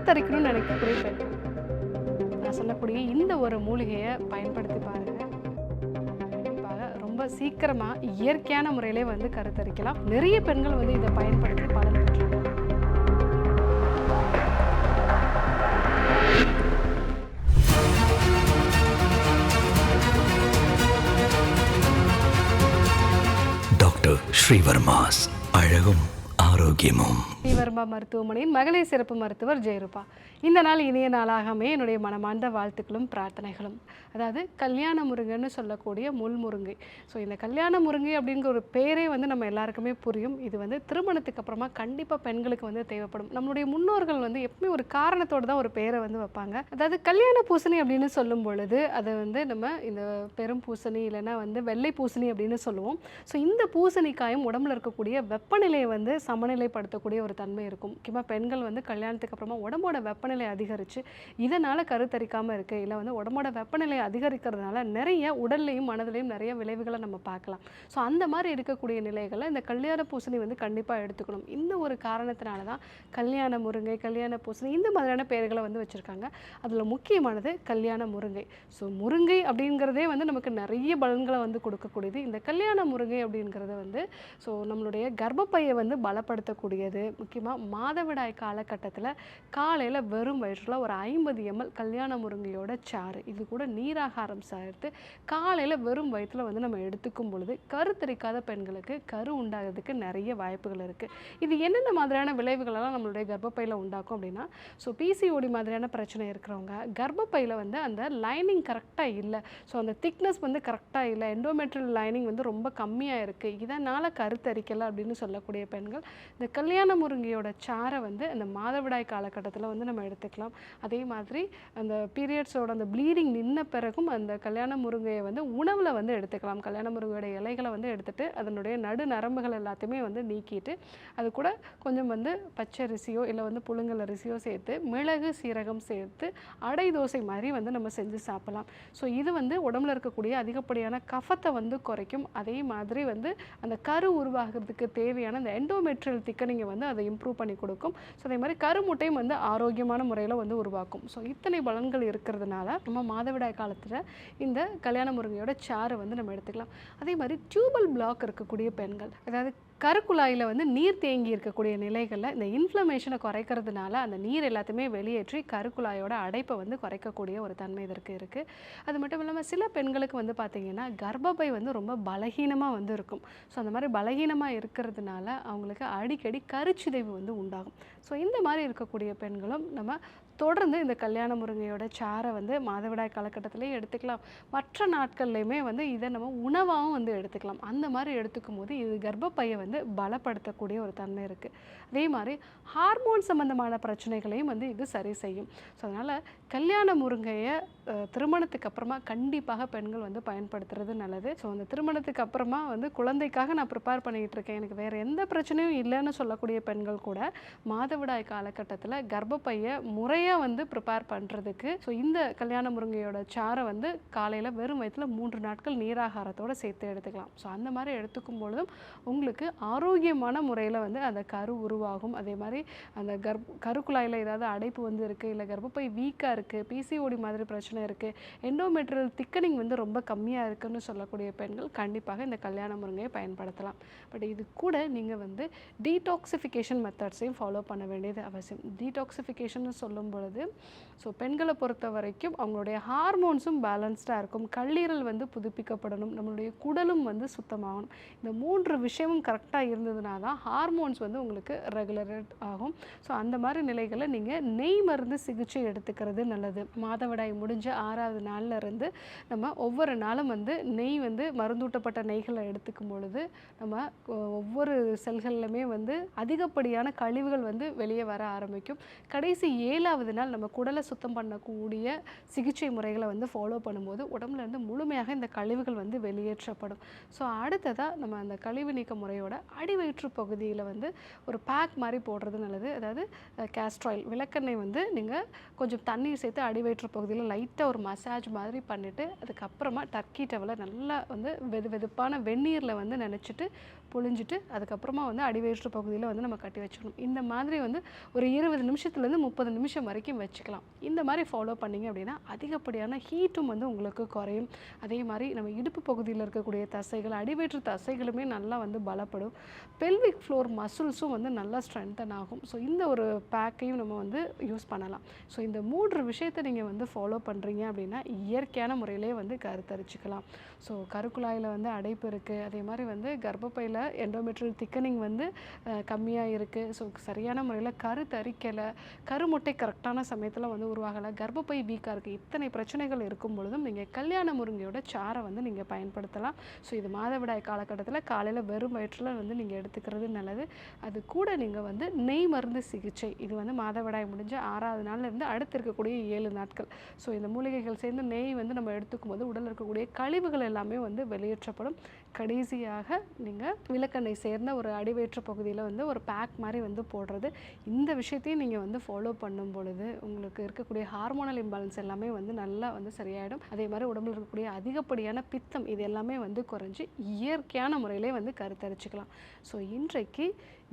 கருத்தரிக்கணும்னு எனக்கு பெண்கள் நான் சொல்லக்கூடிய இந்த ஒரு மூலிகையை பயன்படுத்தி பாருங்க. கண்டிப்பாக ரொம்ப சீக்கிரமாக இயற்கையான முறையிலே வந்து கருத்தரிக்கலாம். நிறைய பெண்கள் வந்து இதை பயன்படுத்தி பலன் டாக்டர் ஸ்ரீவர்மாஸ் அழகும் ஆரோக்கியமும். ஸ்ரீவர்மா மருத்துவமனையின் மகளிர் சிறப்பு மருத்துவர் ஜெயரூபா. இந்த நாள் இனிய நாளாகவே என்னுடைய மனமார்ந்த வாழ்த்துக்களும் பிரார்த்தனைகளும். அதாவது கல்யாண முருங்கைன்னு சொல்லக்கூடிய முள் முருங்கை. ஸோ இந்த கல்யாண முருங்கை அப்படிங்கிற ஒரு பேரே வந்து நம்ம எல்லாருக்குமே புரியும். இது வந்து திருமணத்துக்கு அப்புறமா கண்டிப்பாக பெண்களுக்கு வந்து தேவைப்படும். நம்மளுடைய முன்னோர்கள் வந்து எப்பவுமே ஒரு காரணத்தோடு தான் ஒரு பேரை வந்து வைப்பாங்க. அதாவது கல்யாண பூசணி அப்படின்னு சொல்லும் பொழுது அதை வந்து நம்ம இந்த பெரும் பூசணி இல்லைன்னா வந்து வெள்ளை பூசணி அப்படின்னு சொல்லுவோம். ஸோ இந்த பூசணிக்காயும் உடம்புல இருக்கக்கூடிய வெப்பநிலையை வந்து சமநிலைப்படுத்தக்கூடிய ஒரு தன்மை இருக்கும். முக்கியமாக பெண்கள் வந்து கல்யாணத்துக்கு அப்புறமா உடம்போட வெப்பநிலை அதிகரித்து இதனால் கருத்தரிக்காமல் இருக்குது இல்லை வந்து உடம்போட வெப்பநிலை அதிகரிக்கிறதுனால நிறைய உடல்லையும் மனதிலையும் நிறைய விளைவுகளை நம்ம பார்க்கலாம். ஸோ அந்த மாதிரி இருக்கக்கூடிய நிலைகளை இந்த கல்யாண பூசணி வந்து கண்டிப்பாக எடுத்துக்கணும். இந்த ஒரு காரணத்தினால தான் கல்யாண முருங்கை கல்யாண பூசணி இந்த மாதிரியான பெயர்களை வந்து வச்சுருக்காங்க. அதில் முக்கியமானது கல்யாண முருங்கை. ஸோ முருங்கை அப்படிங்கிறதே வந்து நமக்கு நிறைய பலன்களை வந்து கொடுக்கக்கூடியது. இந்த கல்யாண முருங்கை அப்படிங்கிறது வந்து ஸோ நம்மளுடைய கர்ப்பப்பையை வந்து பலப்படுத்தக்கூடியது. முக்கியமாக மாதவிடாய் காலகட்டத்தில் காலையில் வெறும் வயிற்றில் ஒரு ஐம்பது எம்எல் கல்யாண முருங்கையோட சாறு. இது கூட நீராகாரம் சேர்த்து காலையில் வெறும் வயிற்றில் வந்து நம்ம எடுத்துக்கும் பொழுது கருத்தரிக்காத பெண்களுக்கு கரு உண்டாகிறதுக்கு நிறைய வாய்ப்புகள் இருக்குது இது என்னென்ன மாதிரியான விளைவுகளெல்லாம் நம்மளுடைய கர்ப்பப்பையில் உண்டாக்கும் அப்படின்னா ஸோ பிசிஓடி மாதிரியான பிரச்சனை இருக்கிறவங்க கர்ப்பப்பையில் வந்து அந்த லைனிங் கரெக்டாக இல்லை. ஸோ அந்த திக்னஸ் வந்து கரெக்டாக இல்லை. எண்டோமெட்ரியல் லைனிங் வந்து ரொம்ப கம்மியாக இருக்குது இதனால் கருத்தரிக்கலை அப்படின்னு சொல்லக்கூடிய பெண்கள் இந்த கல்யாண முருங்கையோட சாறை வந்து அந்த மாதவிடாய் காலகட்டத்தில் வந்து நம்ம எடுத்துக்கலாம். அதே மாதிரி அந்த பீரியட்ஸோட அந்த ப்ளீடிங் நின்ன பிறகும் அந்த கல்யாண முருங்கையை வந்து உணவில் வந்து எடுத்துக்கலாம். கல்யாண முருங்கையோட இலைகளை வந்து எடுத்துகிட்டு அதனுடைய நடு நரம்புகள் எல்லாத்தையுமே வந்து நீக்கிட்டு அது கூட கொஞ்சம் வந்து பச்சரிசியோ இல்லை வந்து புழுங்கல் அரிசியோ சேர்த்து மிளகு சீரகம் சேர்த்து அடை தோசை மாதிரி வந்து நம்ம செஞ்சு சாப்பிடலாம். ஸோ இது வந்து உடம்புல இருக்கக்கூடிய அதிகப்படியான கஃபத்தை வந்து குறைக்கும். அதே மாதிரி வந்து அந்த கரு உருவாகிறதுக்கு தேவையான அந்த எண்டோமெட்ரியல் திக்கனிங்கை வந்து அதை இம்ப்ரூவ் பண்ணி கொடுக்கும். ஸோ அதே மாதிரி கருமுட்டையும் வந்து ஆரோக்கியமான முறையில் வந்து உருவாக்கும். ஸோ இத்தனை பலன்கள் இருக்கிறதுனால நம்ம மாதவிடாய் காலத்தில் இந்த கல்யாண முருங்கையோட சாறு வந்து நம்ம எடுத்துக்கலாம். அதே மாதிரி டியூபல் பிளாக் இருக்கக்கூடிய பெண்கள் அதாவது கருக்குழாயில் வந்து நீர் தேங்கி இருக்கக்கூடிய நிலைகளில் இந்த இன்ஃப்ளமேஷனை குறைக்கிறதுனால அந்த நீர் எல்லாத்தையுமே வெளியேற்றி கருக்குழாயோட அடைப்பை வந்து குறைக்கக்கூடிய ஒரு தன்மை இதற்கு இருக்குது அது மட்டும் இல்லாமல் சில பெண்களுக்கு வந்து பார்த்திங்கன்னா கர்ப்பப்பை வந்து ரொம்ப பலகீனமாக வந்து இருக்கும். ஸோ அந்த மாதிரி பலகீனமாக இருக்கிறதுனால அவங்களுக்கு அடிக்கடி கருச்சிதைவு வந்து உண்டாகும். ஸோ இந்த மாதிரி இருக்கக்கூடிய பெண்களும் நம்ம தொடர்ந்து இந்த கல்யாண முருங்கையோட சாரை வந்து மாதவிடாய் காலகட்டத்திலையும் எடுத்துக்கலாம். மற்ற நாட்கள்லையுமே வந்து இதை நம்ம உணவாகவும் வந்து எடுத்துக்கலாம். அந்த மாதிரி எடுத்துக்கும் போது இது கர்ப்பப்பையை வந்து பலப்படுத்தக்கூடிய ஒரு தன்மை இருக்குது அதே மாதிரி ஹார்மோன் சம்மந்தமான பிரச்சனைகளையும் வந்து இது சரி செய்யும். ஸோ அதனால் கல்யாண முருங்கையை திருமணத்துக்கு அப்புறமா கண்டிப்பாக பெண்கள் வந்து பயன்படுத்துறது நல்லது. ஸோ அந்த திருமணத்துக்கு அப்புறமா வந்து குழந்தைக்காக நான் ப்ரிப்பேர் பண்ணிகிட்டு இருக்கேன். எனக்கு வேறு எந்த பிரச்சனையும் இல்லைன்னு சொல்லக்கூடிய பெண்கள் கூட மாதவிடாய் காலகட்டத்தில் கர்ப்பப்பையை முறையாக வந்து ப்ரிப்பேர் பண்ணுறதுக்கு ஸோ இந்த கல்யாண முருங்கையோட சாரை வந்து காலையில் வெறும் வயிற்றில் மூன்று நாட்கள் நீராகாரத்தோடு சேர்த்து எடுத்துக்கலாம். ஸோ அந்த மாதிரி எடுத்துக்கும் பொழுதும் உங்களுக்கு ஆரோக்கியமான முறையில் வந்து அந்த கரு உருவாகும். அதே மாதிரி அந்த கர்ப் கருக்குழாயில் ஏதாவது அடைப்பு வந்து இருக்குது இல்லை கர்ப்பப்பை வீக்காக இருக்குது பிசிஓடி மாதிரி பிரச்சனை இருக்குது எண்டோமெட்ரியல் திக்கனிங் வந்து ரொம்ப கம்மியாக இருக்குன்னு சொல்லக்கூடிய பெண்கள் கண்டிப்பாக இந்த கல்யாண முருங்கையை பயன்படுத்தலாம். பட் இது கூட நீங்கள் வந்து டீடாக்சிஃபிகேஷன் மெத்தட்ஸையும் ஃபாலோ பண்ண வேண்டியது அவசியம். டீடாக்சிஃபிகேஷன் சொல்லும்போது பொழுது. ஸோ பெண்களை பொறுத்த வரைக்கும் அவங்களுடைய ஹார்மோன்ஸும் பேலன்ஸ்டாக இருக்கும். கல்லீரல் வந்து புதுப்பிக்கப்படணும். நம்மளுடைய குடலும் வந்து சுத்தமாகணும். இந்த மூன்று விஷயமும் கரெக்டாக இருந்ததுனா தான் ஹார்மோன்ஸ் வந்து உங்களுக்கு ரெகுலரேட் ஆகும். ஸோ அந்த மாதிரி நிலைகளை நீங்கள் நெய் மருந்து சிகிச்சை எடுத்துக்கிறது நல்லது. மாதவிடாய் முடிஞ்ச ஆறாவது நாளில் இருந்து நம்ம ஒவ்வொரு நாளும் வந்து நெய் வந்து மருந்தூட்டப்பட்ட நெய்களை எடுத்துக்கும் பொழுது நம்ம ஒவ்வொரு செல்கள்லையுமே வந்து அதிகப்படியான கழிவுகள் வந்து வெளியே வர ஆரம்பிக்கும். கடைசி ஏழாவது நாள் நம்ம குடலை சுத்தம் பண்ணக்கூடிய சிகிச்சை முறைகளை வந்து ஃபாலோ பண்ணும்போது உடம்புல இருந்து முழுமையாக இந்த கழிவுகள் வந்து வெளியேற்றப்படும். ஸோ அடுத்ததாக நம்ம அந்த கழிவு நீக்க முறையோட அடிவயிற்று பகுதியில் வந்து ஒரு பேக் மாதிரி போடுறது நல்லது. அதாவது கேஸ்ட்ராயில் விளக்கெண்ணெய் வந்து நீங்கள் கொஞ்சம் தண்ணீர் சேர்த்து அடிவயிற்று பகுதியில் லைட்டாக ஒரு மசாஜ் மாதிரி பண்ணிவிட்டு அதுக்கப்புறமா டர்க்கி டவலை நல்லா வந்து வெது வெதுப்பான வெந்நீரில் வந்து நினச்சிட்டு புழிஞ்சிட்டு அதுக்கப்புறமா வந்து அடிவயிற்று பகுதியில் வந்து நம்ம கட்டி வச்சுக்கணும். இந்த மாதிரி வந்து ஒரு இருபது நிமிஷத்துலேருந்து முப்பது நிமிஷம் வரைக்கும் வச்சுக்கலாம். இந்த மாதிரி ஃபாலோ பண்ணிங்க அப்படின்னா அதிகப்படியான ஹீட்டும் வந்து உங்களுக்கு குறையும். அதே மாதிரி நம்ம இடுப்பு பகுதியில் இருக்கக்கூடிய தசைகள் அடிவயிற்று தசைகளுமே நல்லா வந்து பலப்படும். பெல்விக் ஃப்ளோர் மசில்ஸும் வந்து நல்லா ஸ்ட்ரென்தன் ஆகும். ஸோ இந்த ஒரு பேக்கையும் நம்ம வந்து யூஸ் பண்ணலாம். ஸோ இந்த மூன்று விஷயத்தை நீங்கள் வந்து ஃபாலோ பண்ணுறீங்க அப்படின்னா இயற்கையான முறையிலே வந்து கருத்தரிச்சிக்கலாம். ஸோ கருக்குழாயில் வந்து அடைப்பு இருக்குது அதே மாதிரி வந்து கர்ப்பப்பையில் எண்டோமெட்ரியல் திக்கனிங் வந்து கம்மியாக இருக்குது ஸோ சரியான முறையில் கருத்தரிக்கலை. கருமுட்டை கரெக்டான சமயத்தில் வந்து உருவாகலை. கர்ப்பப்பை வீக்காக இருக்குது இத்தனை பிரச்சனைகள் இருக்கும் பொழுதும் நீங்கள் கல்யாண முருங்கையோட சாரை வந்து நீங்கள் பயன்படுத்தலாம். ஸோ இது மாதவிடாய் காலகட்டத்தில் காலையில் வெறும் வயிற்றில் வந்து நீங்கள் எடுத்துக்கிறது நல்லது. அது கூட நீங்கள் வந்து நெய் மருந்து சிகிச்சை. இது வந்து மாதவிடாய் முடிஞ்ச ஆறாவது நாள்லேருந்து அடுத்து இருக்கக்கூடிய ஏழு நாட்கள். ஸோ இந்த மூலிகைகள் சேர்ந்து நெய் வந்து நம்ம எடுத்துக்கும் போது உடலில் இருக்கக்கூடிய கழிவுகள் எல்லாமே வந்து வெளியேற்றப்படும். கடைசியாக நீங்கள் விளக்கெண்ணெய் சேர்ந்த ஒரு அடிவயிற்று பகுதியில் வந்து ஒரு பேக் மாதிரி வந்து போடுறது. இந்த விஷயத்தையும் நீங்கள் வந்து ஃபாலோ பண்ணும் பொழுது உங்களுக்கு இருக்கக்கூடிய ஹார்மோனல் இம்பேலன்ஸ் எல்லாமே வந்து நல்லா வந்து சரியாயிடும். அதே மாதிரி உடம்புல இருக்கக்கூடிய அதிகப்படியான பித்தம் இது எல்லாமே வந்து குறைஞ்சி இயற்கையான முறையிலே வந்து கருத்தரிச்சிக்கலாம். ஸோ இன்றைக்கு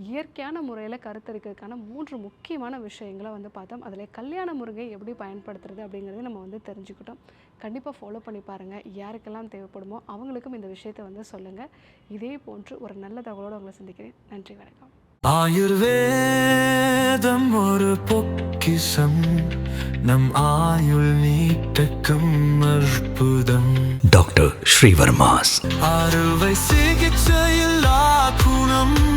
இயற்கையான முறையில் கருத்தரிக்கிறதுக்கான மூன்று முக்கியமான விஷயங்களை வந்து பார்த்தோம். அதில் கல்யாண முருங்கை எப்படி பயன்படுத்துறது அப்படிங்கிறத நம்ம வந்து தெரிஞ்சுக்கிட்டோம். கண்டிப்பாக ஃபாலோ பண்ணி பாருங்கள் யாருக்கெல்லாம் தேவைப்படுமோ அவங்களுக்கும் இந்த விஷயத்தை வந்து சொல்லுங்கள் இதே போன்று ஒரு நல்ல தகவலோடு உங்களை சந்திக்கிறேன். நன்றி வணக்கம். ஆயுர்வேதம் ஒரு பொக்கிஷம். நம் ஆயுள் நீட்டக்கும் அற்புதம். டாக்டர் ஸ்ரீவர்மாஸ். அறுவை சிகிச்சையில்லா குணம்.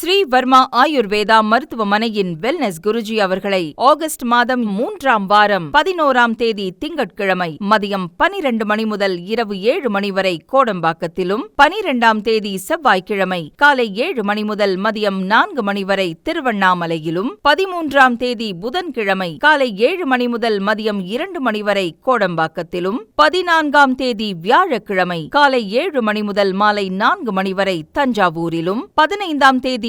ஸ்ரீ வர்மா ஆயுர்வேதா மருத்துவமனையின் வெல்னஸ் குருஜி அவர்களை ஆகஸ்ட் மாதம் மூன்றாம் வாரம் பதினோராம் தேதி திங்கட்கிழமை மதியம் பனிரெண்டு மணி முதல் இரவு ஏழு மணி வரை கோடம்பாக்கத்திலும் பனிரெண்டாம் தேதி செவ்வாய்க்கிழமை காலை ஏழு மணி முதல் மதியம் நான்கு மணி வரை திருவண்ணாமலையிலும் பதிமூன்றாம் தேதி புதன்கிழமை காலை ஏழு மணி முதல் மதியம் இரண்டு மணி வரை கோடம்பாக்கத்திலும் பதினான்காம் தேதி வியாழக்கிழமை காலை ஏழு மணி முதல் மாலை நான்கு மணி வரை தஞ்சாவூரிலும் பதினைந்தாம் தேதி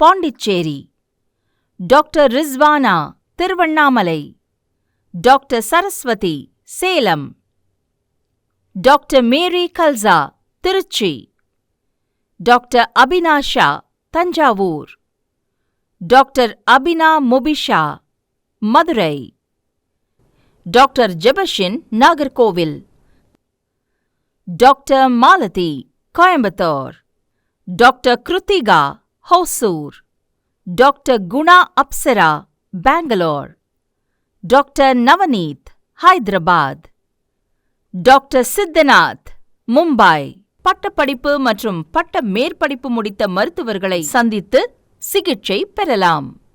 Pondicherry. Doctor Rizwana Tiruvannamalai. Doctor Saraswathi Salem. Doctor Mary Kalsa Trichy. Doctor Abinasha Thanjavur. Doctor Abina Mubisha Madurai. Doctor Jebashin Nagercoil. Doctor Malathi Coimbatore. Doctor Kiruthika Hosur. Doctor Guna Apsara Bangalore. Doctor Navneeth Hyderabad. Doctor Siddhanath Mumbai. பட்டப்படிப்பு மற்றும் பட்ட மேற்படிப்பு முடித்த மருத்துவர்களை சந்தித்து சிகிச்சை பெறலாம்.